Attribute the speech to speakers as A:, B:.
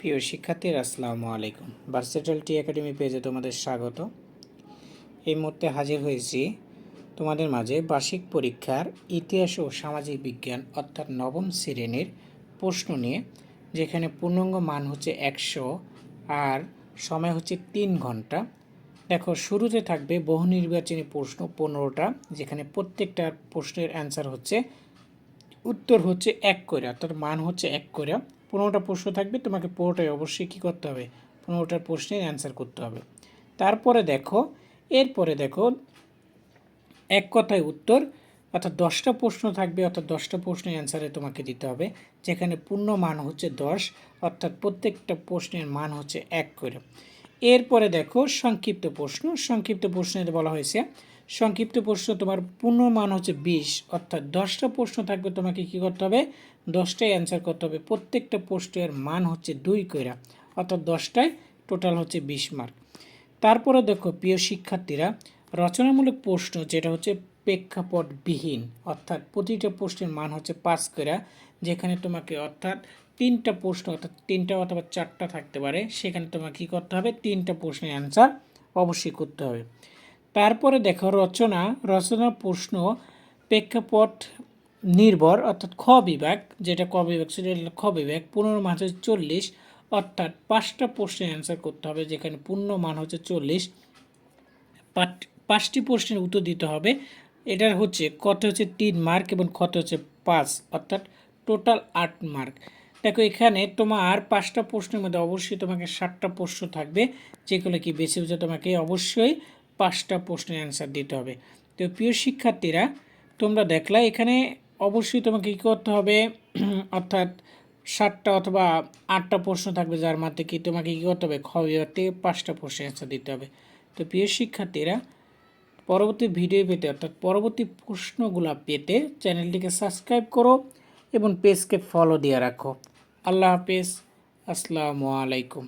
A: প্রিয় শিক্ষার্থীরা, আসসালামু আলাইকুম। ভার্সেটাল টি একাডেমি পেজে তোমাদের স্বাগত। এই মুহূর্তে হাজির হয়েছি তোমাদের মাঝে বার্ষিক পরীক্ষার ইতিহাস ও সামাজিক বিজ্ঞান অর্থাৎ নবম শ্রেণির প্রশ্ন নিয়ে, যেখানে পূর্ণাঙ্গ মান হচ্ছে একশো আর সময় হচ্ছে তিন ঘণ্টা। দেখো, শুরুতে থাকবে বহু নির্বাচনী প্রশ্ন পনেরোটা, যেখানে প্রত্যেকটা প্রশ্নের অ্যান্সার হচ্ছে, উত্তর হচ্ছে এক করে, অর্থাৎ মান হচ্ছে এক করে। পনেরোটা প্রশ্ন থাকবে, তোমাকে পনেরোটাই অবশ্যই কী করতে হবে? পনেরোটার প্রশ্নের অ্যান্সার করতে হবে। তারপরে দেখো, এরপরে দেখো, এক কথায় উত্তর, অর্থাৎ দশটা প্রশ্ন থাকবে, অর্থাৎ দশটা প্রশ্নের অ্যান্সারে তোমাকে দিতে হবে, যেখানে পূর্ণ মান হচ্ছে দশ, অর্থাৎ প্রত্যেকটা প্রশ্নের মান হচ্ছে এক করে। এরপরে দেখো, সংক্ষিপ্ত প্রশ্ন, সংক্ষিপ্ত প্রশ্নে বলা হয়েছে সংক্ষিপ্ত প্রশ্ন, তোমার পূর্ণ মান হচ্ছে বিশ, অর্থাৎ দশটা প্রশ্ন থাকবে তোমাকে কি করতে হবে? দশটায় অ্যান্সার করতে হবে। প্রত্যেকটা প্রশ্নের মান হচ্ছে দুই কইরা, অর্থাৎ দশটায় টোটাল হচ্ছে বিশ মার্ক তারপরে দেখো, প্রিয় শিক্ষার্থীরা, রচনামূলক প্রশ্ন যেটা হচ্ছে প্রেক্ষাপটবিহীন, অর্থাৎ প্রতিটা প্রশ্নের মান হচ্ছে পাঁচ কইরা, যেখানে তোমাকে অর্থাৎ তিনটা প্রশ্ন, অর্থাৎ তিনটা অথবা চারটা থাকতে পারে, সেখানে তোমাকে কী করতে হবে? তিনটা প্রশ্নের অ্যান্সার অবশ্যই করতে হবে। তারপরে দেখো রচনা রচনা প্রশ্ন, প্রেক্ষাপট নির্ভর, অর্থাৎ খ বিভাগ, যেটা ক বিভাগ, সেটা খ বিভাগ পনেরো মান হচ্ছে চল্লিশ, অর্থাৎ পাঁচটা প্রশ্নের অ্যান্সার করতে হবে, যেখানে পূর্ণ মান হচ্ছে চল্লিশ। পাঁচটি প্রশ্নের উত্তর দিতে হবে, এটার হচ্ছে কত হচ্ছে তিন মার্ক এবং কত হচ্ছে পাঁচ, অর্থাৎ টোটাল আট মার্ক দেখো এখানে তোমার পাঁচটা প্রশ্নের মধ্যে অবশ্যই তোমাকে ষাটটা প্রশ্ন থাকবে, যেগুলো কি বেছে বেছে তোমাকে অবশ্যই পাঁচটা প্রশ্নের অ্যান্সার দিতে হবে। তো প্রিয় শিক্ষার্থীরা, তোমরা দেখলা এখানে অবশ্যই তোমাকে কী করতে হবে, অর্থাৎ সাতটা অথবা আটটা প্রশ্ন থাকবে যার মধ্যে কি তোমাকে কী করতে হবে, খ বিভাগ থেকে পাঁচটা প্রশ্নের অ্যান্সার দিতে হবে। তো প্রিয় শিক্ষার্থীরা, পরবর্তী ভিডিও পেতে, অর্থাৎ পরবর্তী প্রশ্নগুলো পেতে চ্যানেলটিকে সাবস্ক্রাইব করো এবং পেজকে ফলো দিয়ে রাখো। আল্লাহ হাফেজ। আসসালামু আলাইকুম।